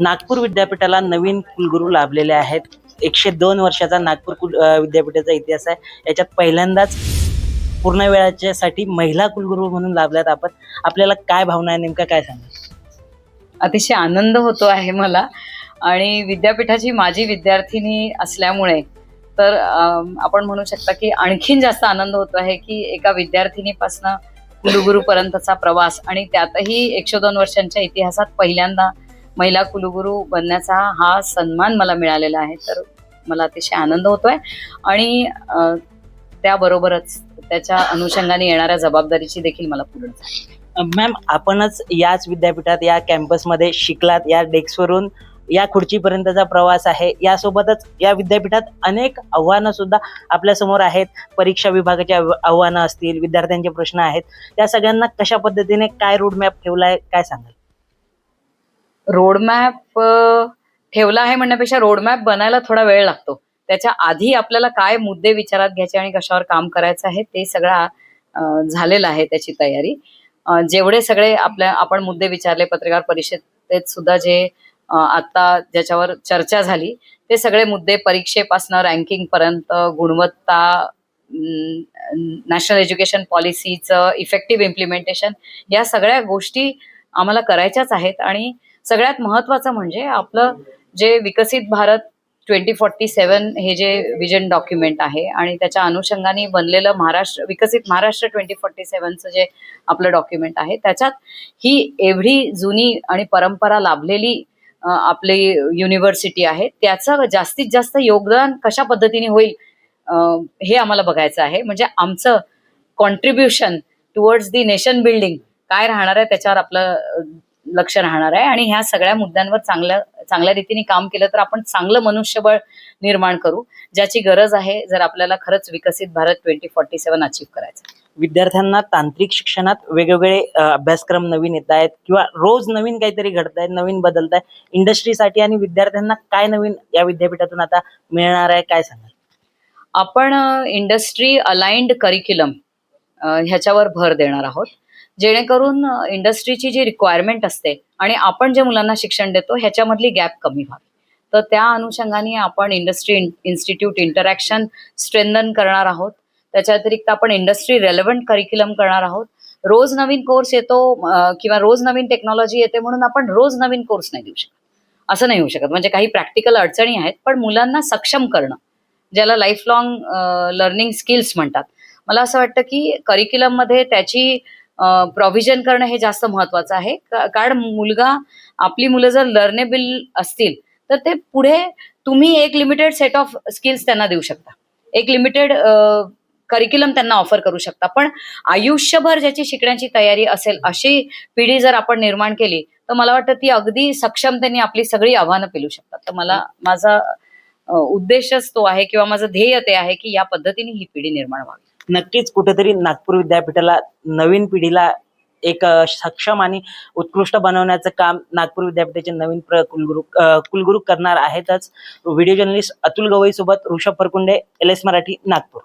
नागपूर विद्यापीठाला नवीन कुलगुरू लाभलेले आहेत. एकशे दोन वर्षाचा नागपूर कुल विद्यापीठाचा इतिहास आहे. याच्यात पहिल्यांदाच पूर्ण वेळाच्यासाठी महिला कुलगुरू म्हणून लाभल्यात आपण. आपल्याला काय भावना आहे? नेमका काय सांगा अतिशय आनंद होतो आहे मला. आणि विद्यापीठाची माझी विद्यार्थिनी असल्यामुळे तर आपण म्हणू शकता की आणखीन जास्त आनंद होतो आहे की एका विद्यार्थिनीपासनं कुलगुरूपर्यंतचा प्रवास आणि त्यातही एकशे दोन वर्षांच्या इतिहासात पहिल्यांदा महिला कुलगुरू बनण्याचा हा सन्मान मला मिळालेला आहे. तर मला अतिशय आनंद होतोय. आणि त्याबरोबरच त्याच्या अनुषंगाने येणाऱ्या जबाबदारीची देखील मला पूर्ण झाली. मॅम आपणच याच विद्यापीठात या कॅम्पसमध्ये शिकलात या डेस्कवरून या खुर्चीपर्यंतचा प्रवास आहे. यासोबतच या विद्यापीठात अनेक आव्हानं सुद्धा आपल्यासमोर आहेत. परीक्षा विभागाची आव्हानं असतील विद्यार्थ्यांचे प्रश्न आहेत. त्या सगळ्यांना कशा पद्धतीने काय रोडमॅप ठेवला आहे काय सांगाल? रोडमॅप ठेवला आहे म्हणण्यापेक्षा रोडमॅप बनायला थोडा वेळ लागतो. त्याच्या आधी आपल्याला काय मुद्दे विचारात घ्यायचे आणि कशावर काम करायचं आहे ते सगळं झालेलं आहे त्याची तयारी. जेवढे सगळे आपल्या आपण मुद्दे विचारले पत्रकार परिषदेत सुद्धा जे आता ज्याच्यावर चर्चा झाली ते सगळे मुद्दे परीक्षेपासनं रँकिंग पर्यंत गुणवत्ता नॅशनल एज्युकेशन पॉलिसीचं इफेक्टिव्ह इम्प्लिमेंटेशन या सगळ्या गोष्टी आम्हाला करायच्याच आहेत आणि सगळ्यात महत्वाचं म्हणजे आपलं जे विकसित भारत ट्वेंटी फोर्टी सेवन हे जे विजन डॉक्युमेंट आहे आणि त्याच्या अनुषंगाने बनलेलं महाराष्ट्र विकसित महाराष्ट्र ट्वेंटी फोर्टी सेवनचं जे आपलं डॉक्युमेंट आहे त्याच्यात ही एवढी जुनी आणि परंपरा लाभलेली आपली युनिव्हर्सिटी आहे त्याचं जास्तीत जास्त योगदान कशा पद्धतीने होईल हे आम्हाला बघायचं आहे. म्हणजे आमचं contribution towards the nation building काय राहणार आहे त्याच्यावर आपलं लक्ष राहणार आहे आणि ह्या सगळ्या मुद्द्यांवर चांगल्या चांगल्या रीतीने काम केलं तर आपण चांगलं मनुष्यबळ निर्माण करू ज्याची गरज आहे जर आपल्याला खरंच विकसित Bharat twenty forty seven achieve करायचं आहे. विद्यार्थ्यांना तांत्रिक शिक्षणात वेगवेगळे अभ्यासक्रम नवीन येत आहेत किंवा रोज नवीन काहीतरी घडत आहेत नवीन बदलत आहे इंडस्ट्रीसाठी आणि विद्यार्थ्यांना काय नवीन या विद्यापीठातून आता मिळणार आहे काय सांगाल? आपण इंडस्ट्री अलाइंड करिक्युलम ह्याच्यावर भर देणार आहोत. जेणेकरून इंडस्ट्रीची जी रिक्वायरमेंट असते आणि आपण जे मुलांना शिक्षण देतो ह्याच्यामधली गॅप कमी व्हावी. तर त्या अनुषंगाने आपण इंडस्ट्री इन्स्टिट्यूट इंटरॅक्शन स्ट्रेंथन करणार आहोत. त्याच्या व्यतिरिक्त आपण इंडस्ट्री रेलेव्हंट करिक्युलम करणार आहोत. रोज नवीन कोर्स येतो किंवा रोज नवीन टेक्नॉलॉजी येते म्हणून आपण रोज नवीन कोर्स नाही देऊ शकत. असं नाही होऊ शकत. म्हणजे काही प्रॅक्टिकल अडचणी आहेत पण मुलांना सक्षम करणं ज्याला लाईफ लॉंग लर्निंग स्किल्स म्हणतात. मला असं वाटतं की करिक्युलममध्ये त्याची प्रॉव्हिजन करणं हे जास्त महत्वाचं आहे. कारण मुलगा आपली मुलं जर लर्नेबल असतील तर ते पुढे तुम्ही एक लिमिटेड सेट ऑफ स्किल्स त्यांना देऊ शकता. एक लिमिटेड करिक्युलम त्यांना ऑफर करू शकता. पण आयुष्यभर ज्याची शिकण्याची तयारी असेल अशी पिढी जर आपण निर्माण केली तर मला वाटतं ती अगदी सक्षमतेने आपली सगळी आव्हानं पेलू शकतात. तर मला माझा उद्देशच तो आहे किंवा माझं ध्येय ते आहे की या पद्धतीने ही पिढी निर्माण व्हावी. नक्कीच कुठेतरी नागपूर विद्यापीठाला नवीन पिढीला एक सक्षम आणि उत्कृष्ट बनवण्याचं काम नागपूर विद्यापीठाचे नवीन प्र कुलगुरू कुलगुरू करणार आहेतच. व्हिडिओ जर्नलिस्ट अतुल गवई सोबत ऋषभ फरकुंडे एल एस मराठी नागपूर.